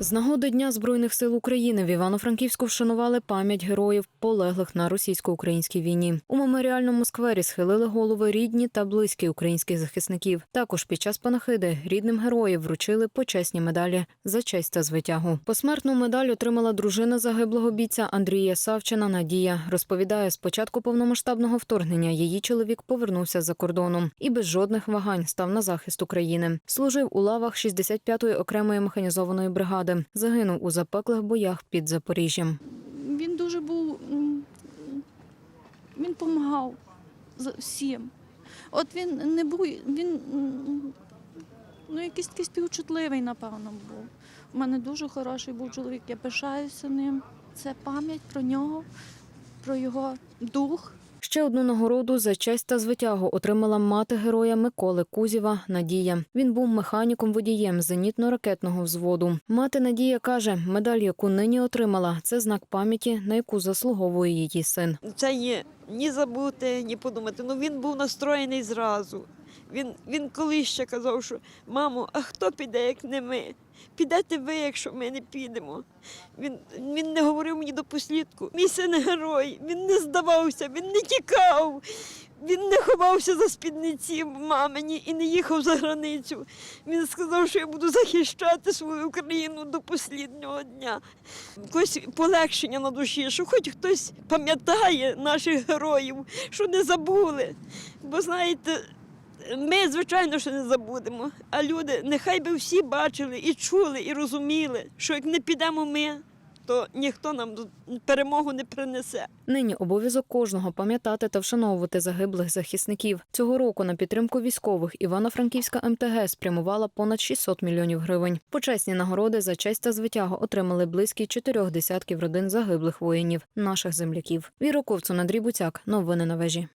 З нагоди Дня Збройних сил України в Івано-Франківську вшанували пам'ять героїв, полеглих на російсько-українській війні. У меморіальному сквері схилили голови рідні та близькі українських захисників. Також під час панахиди рідним героїв вручили почесні медалі за честь та звитягу. Посмертну медаль отримала дружина загиблого бійця Андрія Савчина Надія. Розповідає, з початку повномасштабного вторгнення її чоловік повернувся за кордоном і без жодних вагань став на захист України. Служив у лавах 65-ї окремої механізованої бригади. Загинув у запеклих боях під Запоріжжям. Він дуже був. Він допомагав всім. От він не був, він ну, якийсь такий співчутливий, напевно, був. У мене дуже хороший був чоловік, я пишаюся ним. Це пам'ять про нього, про його дух. Ще одну нагороду за честь та звитягу отримала мати героя Миколи Кузєва Надія. Він був механіком-водієм зенітно-ракетного взводу. Мати Надія каже, медаль, яку нині отримала, це знак пам'яті, на яку заслуговує її син. Це є ні забути, ні подумати. Ну він був настроєний зразу. Він, він колись ще казав, що мамо, а хто піде, як не ми? Підете ви, якщо ми не підемо. Він, він не говорив мені до послідку. Мій син герой, він не здавався, він не тікав, він не ховався за спідниці мамині і не їхав за границю. Він сказав, що я буду захищати свою країну до посліднього дня. Якось полегшення на душі, що хоч хтось пам'ятає наших героїв, що не забули. Бо знаєте, ми, звичайно, що не забудемо. А люди, нехай би всі бачили і чули, і розуміли, що як не підемо ми, то ніхто нам перемогу не принесе. Нині обов'язок кожного пам'ятати та вшановувати загиблих захисників. Цього року на підтримку військових Івано-Франківська МТГ спрямувала понад 600 мільйонів гривень. Почесні нагороди за честь та звитягу отримали близькі чотирьох десятків родин загиблих воїнів, наших земляків. Віра Ковцун, Андрій Буцяк. Новини на вежі.